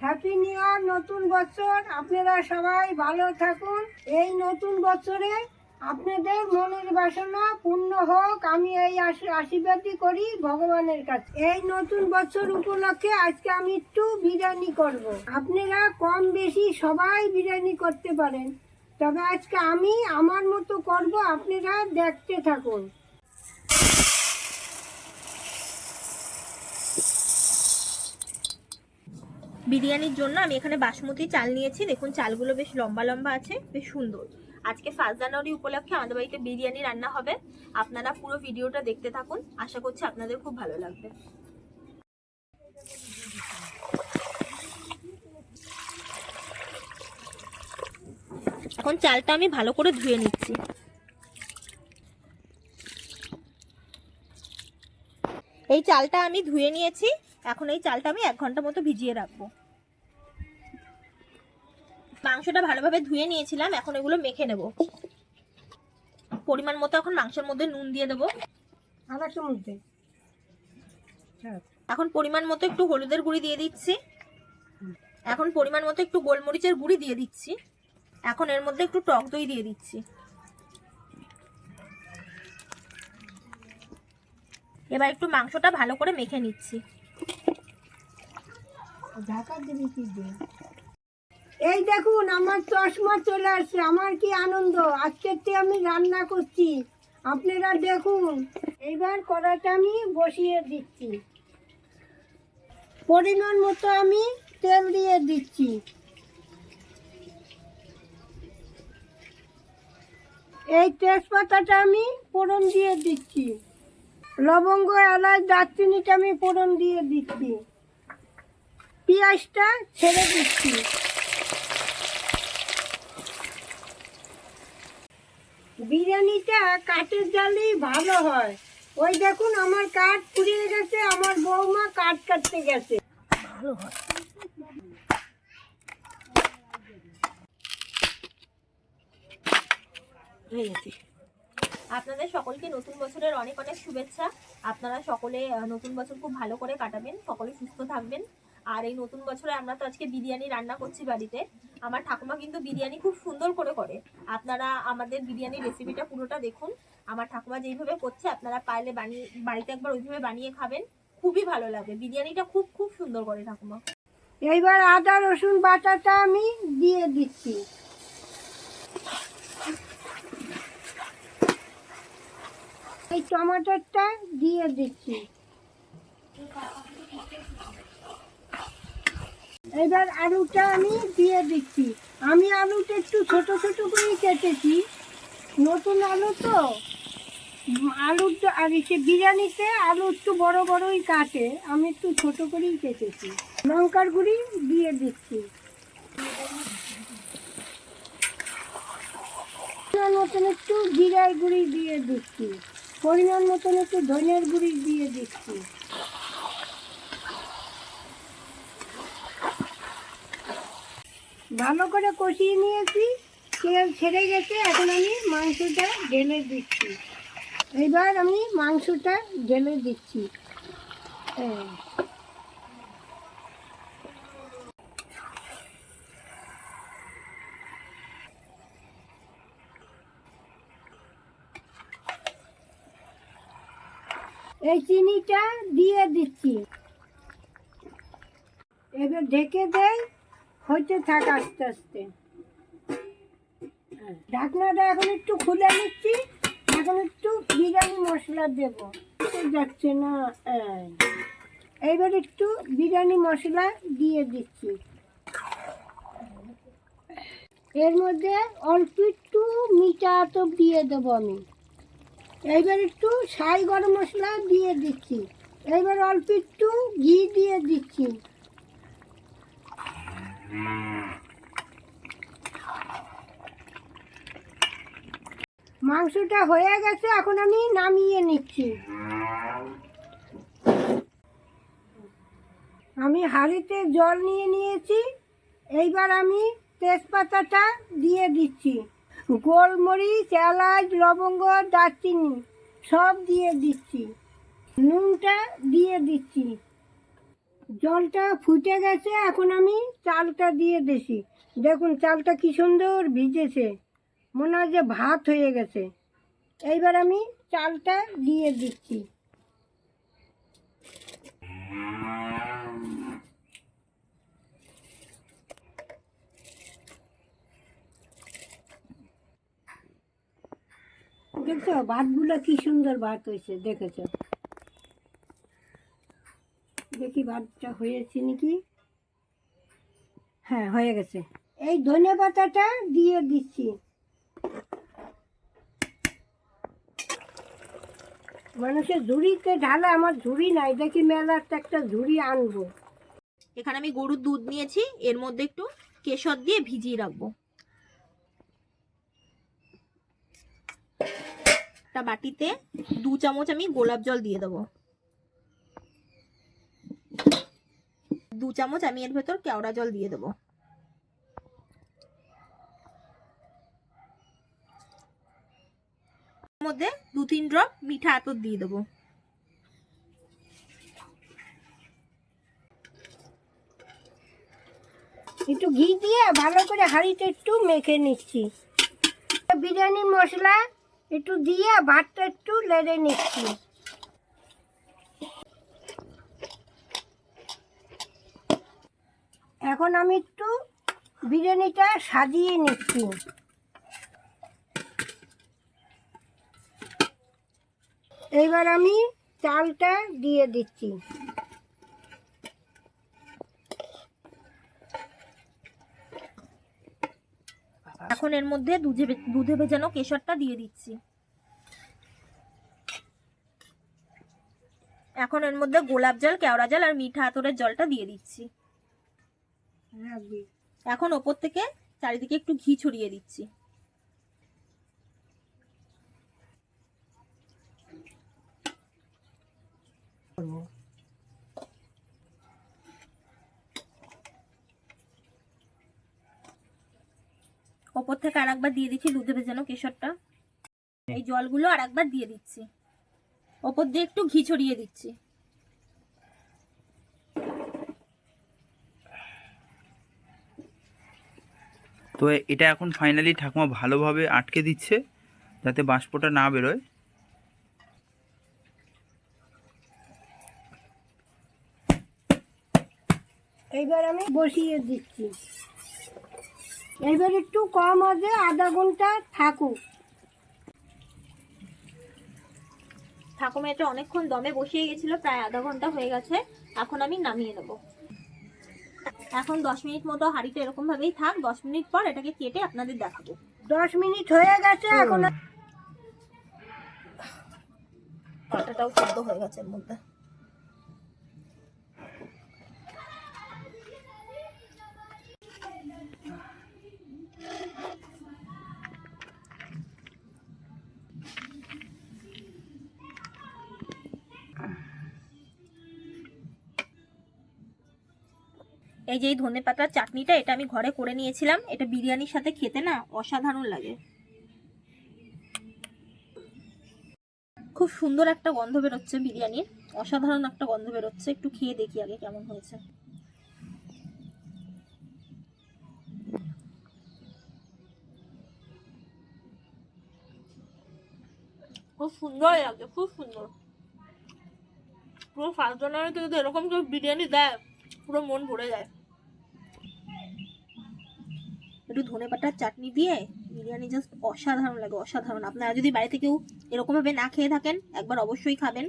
Happy new year নতুন বছর। আপনারা সবাই ভালো থাকুন। এই নতুন বছরে আপনাদের মনের বাসনা পূর্ণ হোক। আমি এই আশী- আশীর্বাদই করি ভগবানের কাছে। এই নতুন বছর উপলক্ষে আজকে আমি একটু বিরিয়ানি করব। আপনারা কম বেশি সবাই বিরিয়ানি করতে পারেন। তবে আজকে আমি আমার মতো করব, আপনারা দেখতে থাকুন। বিরিয়ানির জন্য আমি এখানে বাসমতি চাল নিয়েছি। দেখুন, চালগুলো বেশ লম্বা লম্বা আছে, বেশ সুন্দর। আজকে ফার্স্ট জানুয়ারি উপলক্ষে আমাদের বাড়িতে বিরিয়ানি রান্না হবে। আপনারা পুরো ভিডিওটা দেখতে থাকুন। আশা করছি আপনাদের খুব ভালো লাগবে। এখন চালটা আমি ভালো করে ধুয়ে নিচ্ছি। এই চালটা আমি ধুয়ে নিয়েছি। এখন এই চালটা আমি এক ঘণ্টা মতো ভিজিয়ে রাখব। মাংসটা ভালোভাবে ধুয়ে নিয়েছিলাম এখন এগুলো মেখে নেব। পরিমাণ মতো এখন মাংসের মধ্যে নুন দিয়ে দেবো। একটা মধ্যে এখন পরিমাণ মতো একটু হলুদের গুঁড়ি দিয়ে দিচ্ছি। এখন পরিমাণ মতো একটু গোলমরিচের গুঁড়ি দিয়ে দিচ্ছি। এখন এর মধ্যে একটু টক দই দিয়ে দিচ্ছি। এবার একটু মাংসটা ভালো করে মেখে নিচ্ছি। ঢাকা দিবি কি দিয়ে? এই দেখুন, আমার চশমা চলে আসছে, আমার কি আনন্দ? আজকের থেকে আমি রান্না করছি। আপনারা দেখুন, এইবার কড়াটা আমি বসিয়ে দিচ্ছি। পরিমাণ মতো আমি তেল দিয়ে দিচ্ছি। এই তেজপাতাটা আমি ফোড়ন দিয়ে দিচ্ছি। লবঙ্গ, এলাচ, দারচিনিটা আমি ফোড়ন দিয়ে দিচ্ছি। পেঁয়াজটা ছেড়ে দিচ্ছি। বিরিয়ানিটা কাঠের জালেই ভালো হয়। ওই দেখুন, আমার কাঠ পুড়িয়ে গেছে, আমার বৌমা কাঠ কাটতে গেছে। ভালো হয়। আপনাদের সকলকে নতুন বছরের অনেক অনেক শুভেচ্ছা। আপনারা সকলে নতুন বছর খুব ভালো করে কাটাবেন, সকলে সুস্থ থাকবেন। আর এই নতুন বছরে আমরা তো আজকে বিরিয়ানি রান্না করছি বাড়িতে। আমার ঠাকুমা কিন্তু বিরিয়ানি খুব সুন্দর করে করে। আপনারা আমাদের বিরিয়ানির রেসিপিটা পুরোটা দেখুন। আমার ঠাকুমা যেইভাবে করছে, আপনারা পারলে বানিয়ে, বাড়িতে একবার ওইভাবে বানিয়ে খাবেন। খুবই ভালো লাগবে বিরিয়ানিটা খুব খুব সুন্দর করে ঠাকুমা। এইবার আদা, রসুন, বাটাটা আমি দিয়ে দিচ্ছি। এই টমাটোরটা দিয়ে দিচ্ছি। এবার আলুটা আমি দিয়ে দিচ্ছি। আমি আলুটা একটু ছোট ছোট করেই কেটেছি। নতুন আলু তো। আলুর আর সে বিরিয়ানিতে আলু একটু বড় বড়ই কাটে। আমি একটু ছোট করেই কেটেছি। লঙ্কার গুঁড়ি দিয়ে দিচ্ছি। মতন একটু জিরার গুঁড়ি দিয়ে দিচ্ছি। পরিমাণ মতন একটু ধনের গুঁড়ি দিয়ে দিচ্ছি। ভালো করে কষিয়ে নিয়েছি। তেল ছেড়ে গেছে, এখন আমি মাংসটা ঢেলে দিচ্ছি। এবার আমি মাংসটা ঢেলে দিচ্ছি। হ্যাঁ। এই চিনিটা দিয়ে দিচ্ছি। এবার ঢেকে দেয় হইতে থাক আস্তে আস্তে। হ্যাঁ, ঢাকনাটা এখন একটু খুলে নিচ্ছি। এখন একটু বিরিয়ানি মশলা দেব। যাচ্ছে না এই। এইবার একটু বিরিয়ানি মশলা দিয়ে দিচ্ছি। এর মধ্যে অল্প একটু মিঠা তো দিয়ে দেবো আমি। এইবার একটু সাই গরম মশলা দিয়ে দিচ্ছি। এইবার অল্প একটু ঘি দিয়ে দিচ্ছি। মাংসটা হয়ে গেছে, এখন আমি নামিয়ে নিচ্ছি। আমি হাঁড়িতে জল নিয়ে নিয়েছি, এইবার আমি তেজপাতাটা দিয়ে দিচ্ছি। গোলমরিচ, এলাচ, লবঙ্গ, দারচিনি সব দিয়ে দিচ্ছি। নুনটা দিয়ে দিচ্ছি। জলটা ফুটে গেছে, এখন আমি চালটা দিয়ে দিছি। দেখুন, চালটা কি সুন্দর ভিজেছে। মনে হয় যে ভাত হয়ে গেছে। এইবার আমি চালটা দিয়ে দিচ্ছি। দেখছ, ভাতগুলো কি সুন্দর ভাত হয়েছে, দেখেছ? দেখি ভাতটা হয়েছে নাকি? হ্যাঁ হয়ে গেছে। এই ধনে পাতাটা দিয়ে দিচ্ছি। মানুষের ঝুড়িতে ঢালা আমার ঝুড়ি নাই দেখি মেলার তো একটা ঝুড়ি আনব। এখানে আমি গরুর দুধ নিয়েছি এর মধ্যে একটু কেশর দিয়ে ভিজিয়ে রাখব। একটা বাটিতে দু চামচ আমি গোলাপ জল দিয়ে দেবো। দু চামচ আমি এর ভেতর কেওড়া জল দিয়ে দেবো। মধ্যে দু তিন ড্রপ মিঠা আতর দিয়ে দেবো। একটু ঘি দিয়ে ভালো করে হাঁড়িতে একটু মেখে নিচ্ছি। বিরিয়ানি মশলা একটু দিয়ে, ভাতটা একটু লেড়ে নিচ্ছি। এখন আমি একটু বিরিয়ানিটা সাজিয়ে নিচ্ছি। এবার আমি চালটা দিয়ে দিচ্ছি। এখন এর মধ্যে দুধে দুধে ভেজানো কেশরটা দিয়ে দিচ্ছি। এখন এর মধ্যে গোলাপ জল, কেওড়া জল আর মিঠা আতরের জলটা দিয়ে দিচ্ছি। এখন ওপর থেকে চারিদিকে একটু ঘি ছড়িয়ে দিচ্ছি। ওপর থেকে আর একবার দিয়ে দিচ্ছি দুধে ভেজানো কেশরটা। এই জলগুলো আর একবার দিয়ে দিচ্ছি। ওপর দিয়ে একটু ঘি ছড়িয়ে দিচ্ছি। তো এটা এখন ফাইনালি ঠাকুমা ভালোভাবে আটকে দিচ্ছে যাতে বাষ্পটা না বেরোয়। এইবার আমি বসিয়ে দিচ্ছি। এইবার একটু কম আছে আধা ঘণ্টা থাকুক। ঠাকুমা এটা অনেকক্ষণ দমে বসিয়ে গেছিল প্রায় আধা ঘণ্টা হয়ে গেছে। এখন আমি নামিয়ে নেব। এখন দশ মিনিট মতো হাঁড়িটা এরকম ভাবেই থাক দশ মিনিট পর এটাকে কেটে আপনাদের দেখাবো। দশ মিনিট হয়ে গেছে এখন পাটাটাও সেদ্ধ হয়ে গেছে এর মধ্যে। এই যে এই ধনে পাতার চাটনিটা, এটা আমি ঘরে করে নিয়েছিলাম। এটা বিরিয়ানির সাথে খেতে না অসাধারণ লাগে। খুব সুন্দর একটা গন্ধ বেরোচ্ছে বিরিয়ানির। অসাধারণ একটা গন্ধ বেরোচ্ছে। একটু খেয়ে দেখি আগে কেমন হয়েছে। খুব সুন্দর লাগে, খুব সুন্দর। পুরো ফার্স্ট জানুয়ারিতে যদি এরকম কেউ বিরিয়ানি দেয়। পুরো মন ভরে যায়। একটু ধনে পাতার চাটনি দিয়ে বিরিয়ানি জাস্ট অসাধারণ লাগে, অসাধারণ। আপনারা যদি বাড়িতে কেউ এরকম ভাবে না খেয়ে থাকেন, একবার অবশ্যই খাবেন।